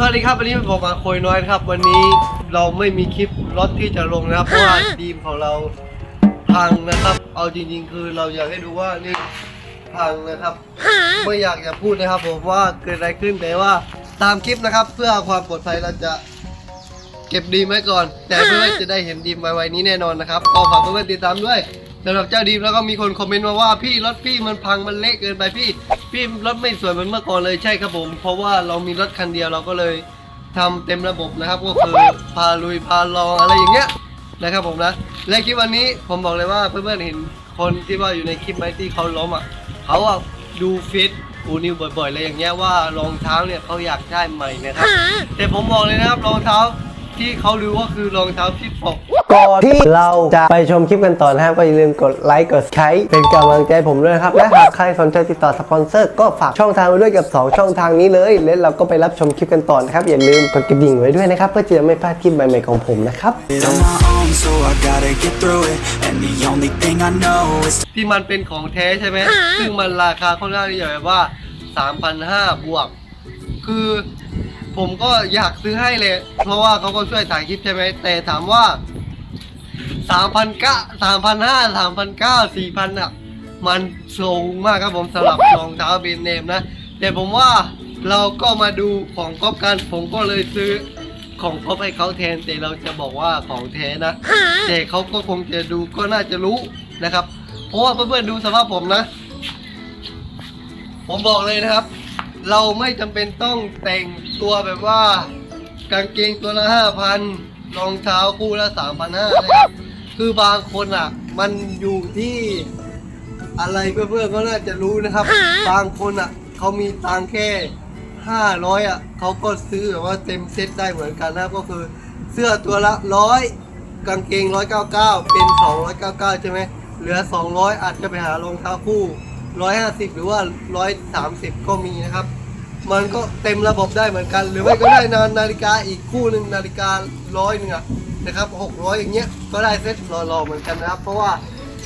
สวัสดีครับวันนี้ผมมาคุยน้อยนะครับ วันนี้เราไม่มีคลิปรถที่จะลงนะครับเพราะว่าทีมของเราพังนะครับ เอาจริง ๆ คือเราอยากให้ดูว่านี่พังนะครับไม่อยากจะพูดนะครับ ผมว่าเกิดอะไรขึ้นแต่ว่าตามคลิปนะครับ เพื่อความปลอดภัยเราจะเก็บดีมไว้ก่อน แต่เพื่อนๆจะได้เห็นดีมไวๆนี้แน่นอนนะครับก็ฝากเพื่อนๆติดตามด้วย สำหรับเจ้าดีมแล้วก็มีคนคอมเมนต์มาว่าพี่รถพี่มันพังมันเละเกินไปพี่ พี่รถไม่สวยเหมือนเมื่อก่อนเลยใช่ครับผม เพราะว่าเรามีรถคันเดียวเราก็เลยทำเต็มระบบนะครับก็คือพาลุยพาลองอะไรอย่างเงี้ยนะครับผมนะและคลิปวันนี้ผมบอกเลยว่าเพื่อนๆเห็นคนที่ว่าอยู่ในคลิปไหมที่เขาล้มอะเขาอะดูฟิตอูนิวบ่อยๆเลยอย่างเงี้ยว่ารองเท้าเนี่ยเขาอยากได้ใหม่นะครับแต่ผมบอกเลยนะครับรองเท้า ที่เขารู้ว่าคือรองเท้าฟิตฟอกก่อนที่เราจะไปชมคลิปกันต่อนะครับก็อย่าลืมกดไลค์กดใช้เป็นกำลังใจผมด้วยนะครับ และหากใครสนใจติดต่อสปอนเซอร์ก็ฝากช่องทางไว้ด้วยกับ 2 ช่องทางนี้เลย แล้วเราก็ไปรับชมคลิปกันต่อนะครับ อย่าลืมกดกระดิ่งไว้ด้วยนะครับ เพื่อจะไม่พลาดคลิปใหม่ๆของผมนะครับ it on my own, so I gotta get through it. And the only thing I know is ที่มันเป็นของแท้ใช่ไหมซึ่งมันราคาค่อนข้างที่จะแบบว่า 3,500บวก คือ ผมก็อยากซื้อให้เลย เพราะว่าเขาก็ช่วยถ่ายคลิปใช่ไหมแต่ถามว่า3,900 3,500 3,900 4,000อะ มันสูงมากครับผมสำหรับรองเท้าเบนเนมนะ แต่ผมว่าเราก็มาดูของก๊อปกันผมก็เลยซื้อของก๊อปให้เขาแทน แต่เราจะบอกว่าของแท้นะ แต่เขาก็คงจะดูก็น่าจะรู้นะครับ เพราะว่าเพื่อนๆดูสภาพผมนะ ผมบอกเลยนะครับ เราไม่จำเป็นต้องแต่งตัวแบบว่า กางเกงตัวละห้าพันรองเท้าคู่ละสามพันห้านะครับคือบางคนอะ มันอยู่ที่อะไรเพื่อนๆก็น่าจะรู้นะครับ บางคนอะเขามีตังค์แค่ห้าร้อยอะเขาก็ซื้อแบบว่าเต็มเซ็ตได้เหมือนกันนะครับก็คือเสื้อตัวละร้อยกางเกงร้อยเก้าเก้าเป็นสองร้อยเก้าเก้าใช่ไหมเหลือสองร้อยอาจจะไปหารองเท้าคู่ ร้อยห้าสิบหรือว่าร้อยสามสิบก็มีนะครับ มันก็เต็มระบบได้เหมือนกัน หรือไม่ก็ได้นานาฬิกาอีกคู่หนึ่งนาฬิการ้อยหนึ่งนะครับหกร้อยอย่างเงี้ยก็ได้เซ็ตรอๆเหมือนกันนะครับ เพราะว่า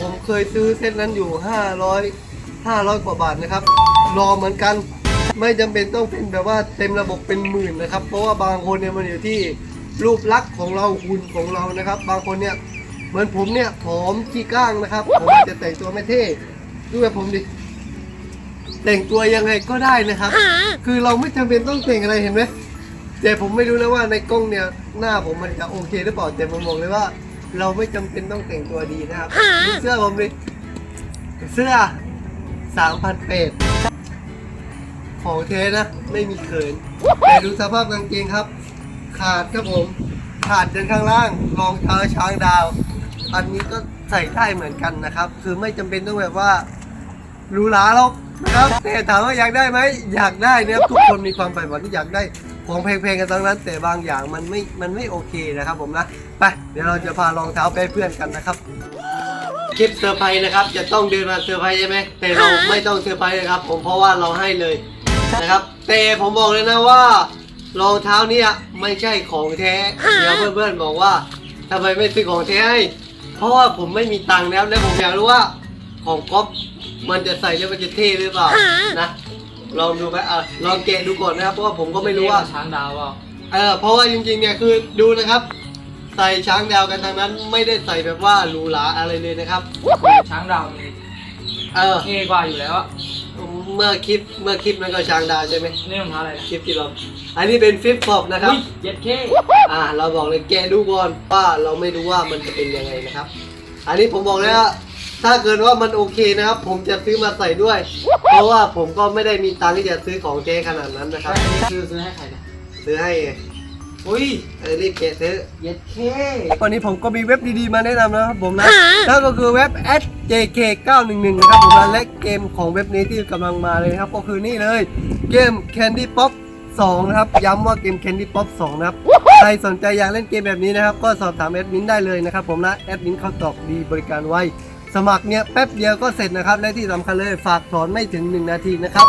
ผมเคยซื้อเซ็ตนั้นอยู่ห้าร้อยห้าร้อยกว่าบาทนะครับรอเหมือนกันไม่จำเป็นต้องเป็นแบบว่าเต็มระบบเป็นหมื่นนะครับ เพราะว่าบางคนเนี่ยมันอยู่ที่รูปลักษณ์ของเราหุ่นของเรานะครับ บางคนเนี่ยเหมือนผมเนี่ยผอมขี้ก้างนะครับผมจะแต่งตัวไม่เท่ ดูแบบผมดิแต่งตัวยังไงก็ได้นะครับ คือเราไม่จำเป็นต้องแต่งอะไรเห็นไหมแต่ผมไม่รู้นะว่าในกล้องเนี่ยหน้าผมมันจะโอเคหรือเปล่าแต่ผมบอกเลยว่า เราไม่จำเป็นต้องแต่งตัวดีนะครับดูเสื้อผมดิเสื้อสามพันเปดของเทนะ ไม่มีเขินแต่ดูสภาพกางเกงครับ ขาดครับผม ขาดจนข้างล่างรองเท้าช้างดาว อันนี้ก็ใส่ได้เหมือนกันนะครับ คือไม่จำเป็นต้องแบบว่า หรูหราหรอกนะครับแต่ถามว่าอยากได้ไหมอยากได้นะครับทุกคนมีความใฝ่ฝันที่อยากได้ของแพงๆกันทั้งนั้น แต่บางอย่างมันไม่มันไม่โอเคนะครับผมนะไปเดี๋ยวเราจะพารองเท้าไปให้เพื่อนกันนะครับคลิปเซอร์ไพรส์นะครับจะต้องเดินมาเซอร์ไพรส์ใช่ไหมแต่เราไม่ต้องเซอร์ไพรส์เลยครับ ผมเพราะว่าเราให้เลยนะครับแต่ผมบอกเลยนะว่ารองเท้าเนี่ยไม่ใช่ของแท้เดี๋ยวเพื่อนๆบอกว่าทำไมไม่ซื้อของแท้ให้เพราะว่าผมไม่มีตังค์แล้วและผมอยากรู้ว่าของก๊อฟ มันจะใส่แล้วมันจะเท่หรือเปล่านะลองดูไหมอะลองแกะดูก่อนนะครับเพราะว่าผมก็ไม่รู้ว่า ช้างดาวเปล่าเออเพราะว่าจริงๆเนี่ยคือดูนะครับ ใส่ช้างดาวกันทางนั้น ไม่ได้ใส่แบบว่าหรูหราอะไรเลยนะครับ ช้างดาวนี่เออเท่กว่าอยู่แล้วอะเมื่อคลิปเมื่อคลิปนั้นก็ช้างดาวใช่ไหมนี่รองเท้าอะไรนะคลิปที่เราอันนี้เป็นฟิปฟอบนะครับ อุ้ยเย็ดเข้อ่า เราบอกเลยแกะดูก่อนว่าเราไม่รู้ว่ามันจะเป็นยังไงนะครับ อันนี้ผมบอกเลยว่า ถ้าเกิดว่ามันโอเคนะครับ ผมจะซื้อมาใส่ด้วย เพราะว่าผมก็ไม่ได้มีตังค์ที่จะซื้อของเจ๊ขนาดนั้นนะคใช่รับอันนี้คือซื้อให้ใครเนี่ยซื้อให้ไงอุ้ยเออรีบแกะซื้อเย็ดเข้วันนี้ผมก็มีเว็บดีๆมาแนะนำนะครับผมนะนั่นก็คือเว็บ sjk911 นะครับผมนะและเกมของเว็บนี้ที่กำลังมาเลยนะครับ ก็คือนี่เลยเกม Candy Pop 2 นะครับ ย้ำว่าเกม Candy Pop 2 นะครับ ใครสนใจอยากเล่นเกมแบบนี้นะครับ ก็สอบถามแอดมินได้เลยนะครับผมนะ แอดมินเขาตอบดีบริการไว สมัครเนี่ยแป๊บเดียวก็เสร็จนะครับ และที่สำคัญเลยฝากถอนไม่ถึง 1 นาทีนะครับ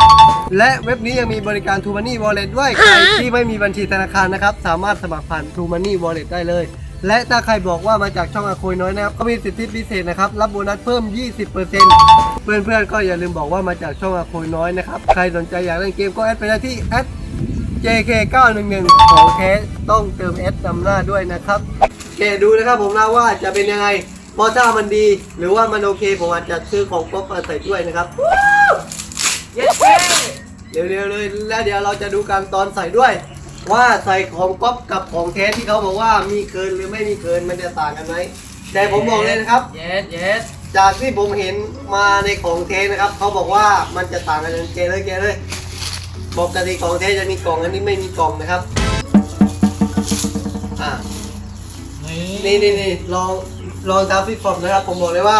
และเว็บนี้ยังมีบริการ t ูมันนี่ Wallet ด้วยใครที่ไม่มีบัญชีธนาคารนะครับ สามารถสมัครผ่าน t ูมันนี่ Wallet ได้เลย และถ้าใครบอกว่ามาจากช่องอาคุยน้อยนะครับก็มีสิทธิพิเศษนะครับ รับโบนัสเพิ่ม 20%เพื่อนๆก็อย่าลืมบอกว่ามาจากช่องอาคุยน้อยนะครับใครสนใจอยากเล่นเกมก็แอดไปได้ที่แอด JK 911ของแท้ต้องเติม S นำหน้าด้วยนะครับแกดูนะครับผมนะว่าจะเป็นยังไง เพราะถ้ามันดีหรือว่ามันโอเคผมอาจจะซื้อของก๊อฟมาใส่ด้วยนะครับเย้เย้เร็วๆเลยแล้วเดี๋ยวเราจะดูการตอนใส่ด้วย ว่าใส่ของก๊อฟกับของแท้ที่เขาบอกว่ามีเกินหรือไม่มีเกินมันจะต่างกันไหมแต่ผมบอกเลยนะครับ เย้เย้จากที่ผมเห็นมาในของเทสนะครับเขาบอกว่ามันจะต่างกันเกเลยเกเลยปกติของเทสจะมีกล่องอันนี้ไม่มีกล่องนะครับอ่านี่นี่นี่ลอง ลองทำฟิตฟอร์มนะครับ ผมบอกเลยว่า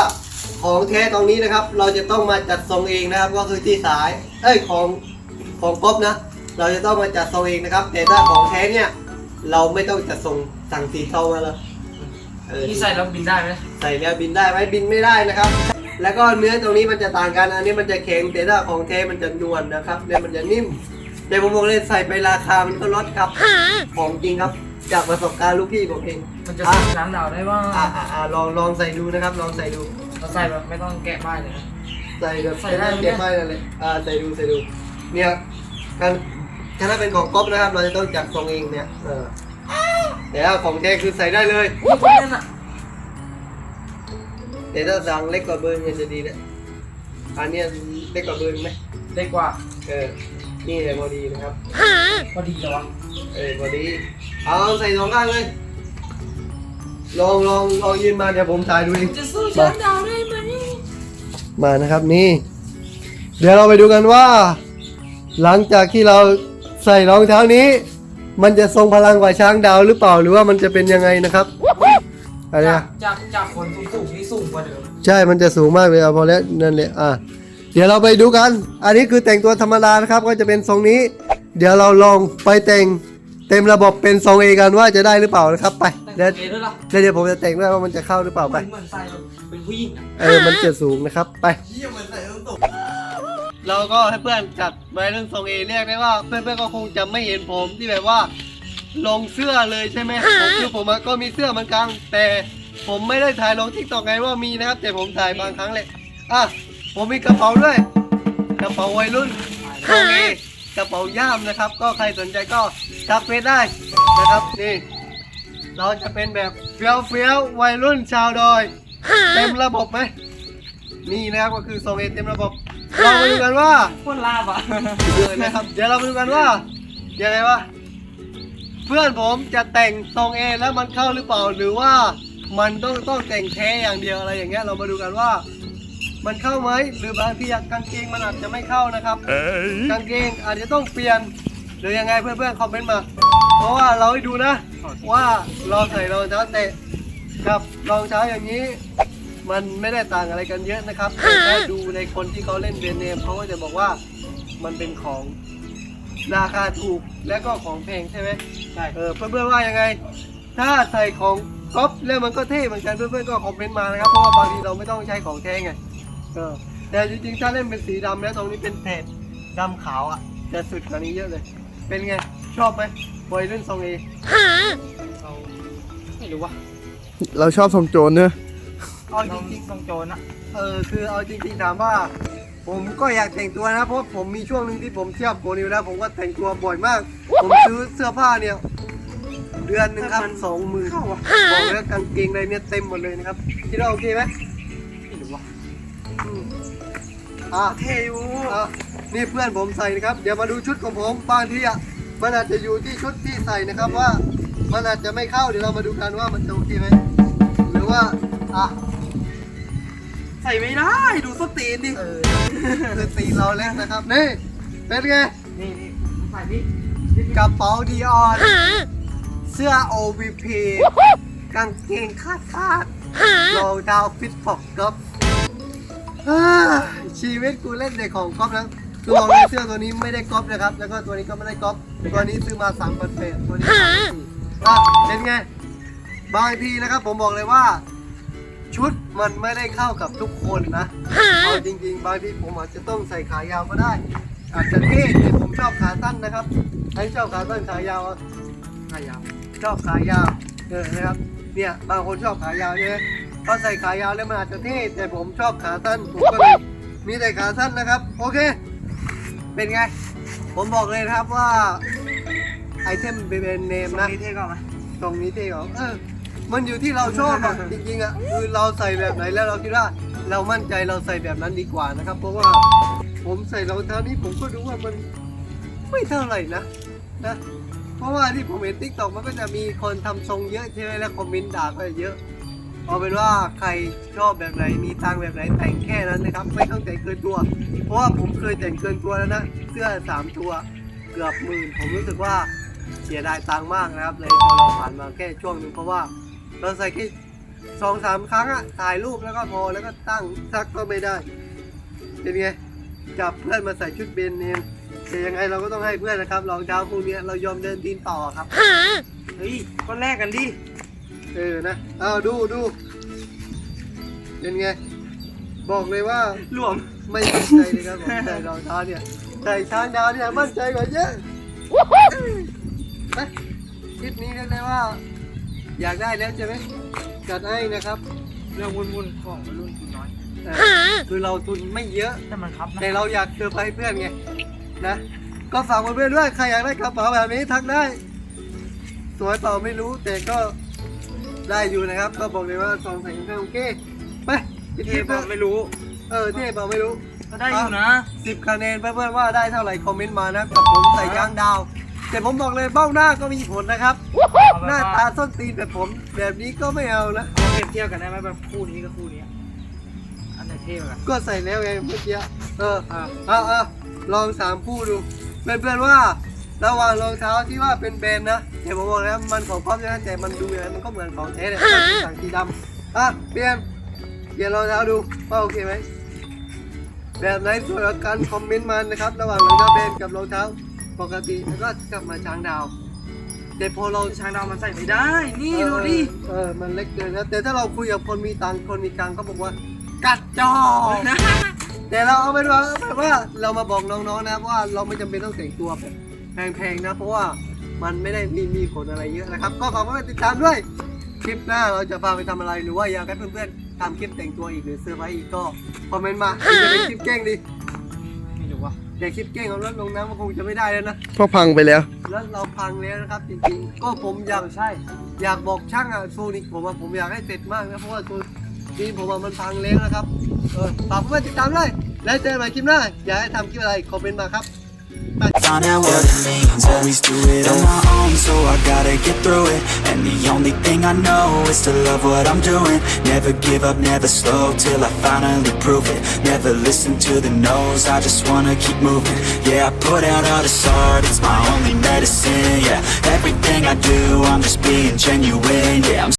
ของเทสตรงนี้นะครับ เราจะต้องมาจัดทรงเองนะครับ ก็คือที่สายเอ้ยของของก๊อฟนะ เราจะต้องมาจัดทรงเองนะครับ แต่ถ้าของเทสเนี่ย เราไม่ต้องจัดทรงสั่งสีเข้ามาแล้วเออนี่ใส่แล้วบินได้ไหมใส่แล้วบินได้ไหมบินไม่ได้นะครับ แล้วก็เนื้อตรงนี้มันจะต่างกันอันนี้มันจะแข็งแต่ถ้าของเทมันจะนวลนะครับเนี่ยมันจะนิ่มแต่ผมบอกเลยใส่ไปราคามันก็ลดครับของจริงครับ จากประสบการณ์ลูกพี่ผมเองมันจะอะสู้น้ำดาวได้บ้างอะอะอะลองลองใส่ดูนะครับ ลองใส่ดู เราใส่แบบไม่ต้องแกะป้ายเลยนะ ใส่แบบใส่ใส่ได้ได้ไหมเก็บไว้นั่นเลยอ่าใส่ดูใส่ดูเนี่ยการถ้าเป็นของก๊อฟนะครับ เราจะต้องจัดทรงเองเนี่ยเออแต่ถ้าของเทคือใส่ได้เลยนี่คนนั้นอะแต่ถ้าสั่งเล็กกว่าเบอร์เนี่ยจะดีนะอันเนี้ยเล็กกว่าเบอร์ไหมเล็กกว่าเออนี่เลยพอดีนะครับพอดีเหรอวะเออพอดี เอาใส่สองข้างเลย ลองลองลองยืนมาเดี๋ยวผมถ่ายดูเอง จะสู้ช้างดาวได้ไหมมานะครับนี่ เดี๋ยวเราไปดูกันว่า หลังจากที่เราใส่รองเท้านี้ มันจะทรงพลังกว่าช้างดาวหรือเปล่าหรือว่ามันจะเป็นยังไงนะครับอะไรจากนะจากจากคนสูงๆนี่สูงกว่าเดิมใช่มันจะสูงมากเลยเอาพอแล้วนั่นแหละอะเดี๋ยวเราไปดูกัน อันนี้คือแต่งตัวธรรมดานะครับ ก็จะเป็นทรงนี้ เดี๋ยวเราลองไปแต่ง เต็มระบบเป็นทรงเอกันว่าจะได้หรือเปล่านะครับไปแต่งเดี๋ยวเอด้วยล่ะเดี๋ยวเดี๋ยวผมจะแต่งด้วยว่ามันจะเข้าหรือเปล่าเหไปมือนเหมือนใส่แบบเป็นผู้หญิงอะเออมันจะสูงนะครับไปเราก็ให้เพื่อนจัดไว้เรื่องทรงเอเรียกได้ว่าเพื่อนๆก็คงจะไม่เห็นผมที่แบบว่า ลงเสื้อเลยใช่ไหมผมคือผมอะก็มีเสื้อเหมือนกันแต่ผมไม่ได้ถ่ายลงทิกตอกไงว่ามีนะครับ แต่ผมถ่ายบางครั้งเลยอะผมมีกระเป๋าด้วย กระเป๋าวัยรุ่นทรงเอกระเป๋าย่ามนะครับ ก็ใครสนใจก็ ทักเฟซได้นะครับนี่เราจะเป็นแบบเฟี้ยวเฟี้ยวๆวัยรุ่นชาวดอย เต็มระบบไหมนี่นะครับก็คือทรงเอเต็มระบบเรามาดูกันว่าคนลาบอะเออนะครับเดี๋ยวเรามาดูกันว่ายังไงวะเพื่อนผมจะแต่งทรงเอแล้วมันเข้าหรือเปล่าหรือว่ามันต้องต้องแต่งแท้อย่างเดียวอะไรอย่างเงี้ยเรามาดูกันว่า มันเข้าไหมหรือบางทีกางเกงมันอาจจะไม่เข้านะครับกางเกงอาจจะต้องเปลี่ยน หรือยังไงเพื่อนๆคอมเมนต์มา เพราะว่าเราให้ดูนะ ว่าเราใส่รองเท้าเตะกับรองเท้าอย่างนี้ มันไม่ได้ต่างอะไรกันเยอะนะครับแต่ถ้าดูในคนที่เขาเล่นเบรนด์เนมเขาก็จะบอกว่ามันเป็นของราคาถูกและก็ของแพงใช่ไหมใช่เออเพื่อนๆว่ายังไง ถ้าใส่ของก๊อปแล้วมันก็เท่เหมือนกันเพื่อนๆก็คอมเมนต์มานะครับเพราะว่าบางทีเราไม่ต้องใช้ของแท้ไงเออแต่จริงๆถ้าเล่นเป็นสีดำแล้วตรงนี้เป็นแถบดำขาวอะจะสุดกว่านี้เยอะเลย เป็นไง ชอบไหมวัยรุ่นทรงเอเราไม่รู้ว่าเราชอบทรงโจรเนอะเอาจริงๆตรงโจรอะเออคือเอาจริงๆถามว่า ผมก็อยากแต่งตัวนะ เพราะผมมีช่วงหนึ่งที่ผมเที่ยวโกนิวแล้ว ผมก็แต่งตัวบ่อยมาก ผมซื้อเสื้อผ้าเนี่ย เดือนหนึ่งครับสองหมื่นบอกแล้วกางเกงในเนี่ยเต็มหมดเลยนะครับคิดว่าโอเคไหมไม่รู้ว่าอืมอะเทอยู่อะ นี่เพื่อนผมใส่นะครับ เดี๋ยวมาดูชุดของผมบางทีอะมันอาจจะอยู่ที่ชุดที่ใส่นะครับว่า มันอาจจะไม่เข้าเดี๋ยวเรามาดูกันว่ามันจะโอเคไหมหรือว่าอะใส่ไม่ได้ดูสตีนดิเออคือตีเราแล้วนะครับนี่เป็นไงนี่นี่ใส่ดิกระเป๋าดีออนเสื้อ OVP กางเกงคาดคาดรองเท้าฟิตฟอกก๊อฟอ่าชีวิตกูเล่นแต่ของก๊อฟนะ คือบอกเลยเสื้อตัวนี้ไม่ได้ก๊อฟนะครับ แล้วก็ตัวนี้ก็ไม่ได้ก๊อฟตัวนี้ซื้อมา3ามพันเศษตัวนี้3,400อะเป็นไง บางทีนะครับ ผมบอกเลยว่า ชุดมันไม่ได้เข้ากับทุกคนนะเอาจริง ๆ บางทีผมอาจจะต้องใส่ขายาวก็ได้ อาจจะเท่แต่ผมชอบขาสั้นนะครับใครชอบขาสั้นขายาวขายาว ชอบขายาวเออนะครับ เนี่ยบางคนชอบขายาวใช่ไหมพอใส่ขายาวแล้วมันอาจจะเท่แต่ผมชอบขาสั้นผมก็เลยมีแต่ขาสั้นนะครับ โอเค เป็นไง ผมบอกเลยนะครับว่าไอเทมเป็นเนมทรงนะ นี้เท่ก็ไหมตรงนี้เท่เหรอเออ มันอยู่ที่เราชอบอะจริงๆอะคือเราใส่แบบไหนแล้วเราคิดว่าเรามั่นใจเราใส่แบบนั้นดีกว่านะครับ เพราะว่าผมใส่รองเท้านี้ผมก็ดูว่ามันไม่เท่าไหร่นะนะ เพราะว่าที่ผมเห็นทิกตอกมันก็จะมีคนทำทรงเยอะใช่ไหมแล้วคอมเมนต์ด่าก็เยอะ เอาเป็นว่าใครชอบแบบไหนมีตังค์แบบไหนแต่งแค่นั้นนะครับ ไม่ต้องแต่งเกินตัว เพราะว่าผมเคยแต่งเกินตัวแล้วนะเสื้อสามตัวเกือบหมื่นผมรู้สึกว่าเสียดายตังค์มากนะครับเลยพอเราผ่านมาแค่ช่วงหนึ่งเพราะว่าเราใส่แค่สองสามครั้งอะถ่ายรูปแล้วก็พอแล้วก็ตั้งซักก็ไม่ได้เป็นไงจับเพื่อนมาใส่ชุดเบนเนมแต่ยังไงเราก็ต้องให้เพื่อนนะครับรองเท้าพวกเนี้ยเรายอมเดินตีนต่อครับเฮ้ยก็แลกกันดิ เออนะเอาดูดูเป็นไง บอกเลยว่ารวมไม่มั่นใจเลยครับผมใส่รองเท้าเนี่ยใส่ช้างดาวเนี่ยมั่นใจกว่าเยอะนะคลิปนี้เรียกได้ว่า อยากได้แล้วใช่ไหมจัดให้นะครับเรื่องวุ่นๆของรุ่นกินน้อยเออคือเราทุนไม่เยอะ แต่มันครับนะแต่เราอยากเซอร์ไพรส์เพื่อนไงนะก็ฝากเพื่อนๆด้วยใครอยากได้กระเป๋าแบบนี้ทักได้ สวยเปล่าไม่รู้แต่ก็ ได้อยู่นะครับ ก็บอกเลยว่าสองใส่กันโอเค ไปปิดคเท่ลิปเปล่านะไม่รู้ เออเท่เปล่าไม่รู้ ก็ได้อยู่นะ สิบคะแนนเพื่อนๆว่าได้เท่าไหร่คอมเมนต์มานะกับผมใส่ยางดาว แต่ผมบอกเลยเบ้าหน้าก็มีผลนะครับ หน้าตาส้นตีนแบบผม แบบนี้ก็ไม่เอานะ เอาเปรียบเทียบกันได้ไหมแบบคู่นี้กับคู่นี้ อันไหนเท่กว่ากัน ก็ใส่แล้วไงเมื่อกี้เออ อ่าเอาเอาลองสามคู่ดูเพื่อนๆว่า ระหว่างรองเท้าที่ว่าเป็นแบรนด์นะแต่ผมบอกแล้วมันของพร้อมนะแต่มันดูยังไงมันก็เหมือนของแท้เลยสั่งสีดำอะเปลี่ยนเปลี่ยนรองเท้าดูว่าโอเคไหมแบบไหนสวยกว่ากันคอมเมนต์มานะครับ ระหว่างรองเท้าแบรนด์กับรองเท้าปกติแล้วก็กลับมาช้างดาวแต่พอเราช้างดาวมันใส่ไม่ได้ นี่ดูดิเออมันเล็กเกินนะแต่ถ้าเราคุยกับคนมีตังค์คนมีตังค์เขาบอกว่ากัดจอกแต่เราเอาเป็นว่าแบบว่าเรามาบอกน้องๆนะว่าเราไม่จำเป็นต้องแต่งตัวแบบ แพงๆนะ เพราะว่ามันไม่ได้มีมีผลอะไรเยอะนะครับ ก็ขอบคุณที่ติดตามด้วย คลิปหน้าเราจะพาไปทำอะไรหรือว่าอยากให้เพื่อนๆทำคลิปแต่งตัวอีกหรือเซอร์ไพรส์อีกก็คอมเมนต์มาหรือจะเป็นคลิปแกล้งดีไม่รู้ว่าแต่คลิปแกล้งเอารถลงน้ำมันคงจะไม่ได้แล้วนะเพราะพังไปแล้วแล้วเราพังแล้วนะครับจริงๆ ก็ผมอยากใช่ อยากบอกช่างอะโซนิกผมว่าผมอยากให้เสร็จมากนะเพราะว่าโซนีผมว่ามันพังแล้วนะครับเออฝากเพื่อนติดตามด้วยแล้วเจอกันใหม่คลิปหน้าอยากให้ทำคลิปอะไรคอมเมนต์มาครับ Find out what it means, always do it on my own So I gotta get through it. And the only thing I know is to love what I'm doing. Never give up, never slow Till I finally prove it. Never listen to the no's I just wanna keep moving. Yeah, I put out all this art It's my only medicine, yeah. Everything I do, I'm just being genuine Yeah, I'm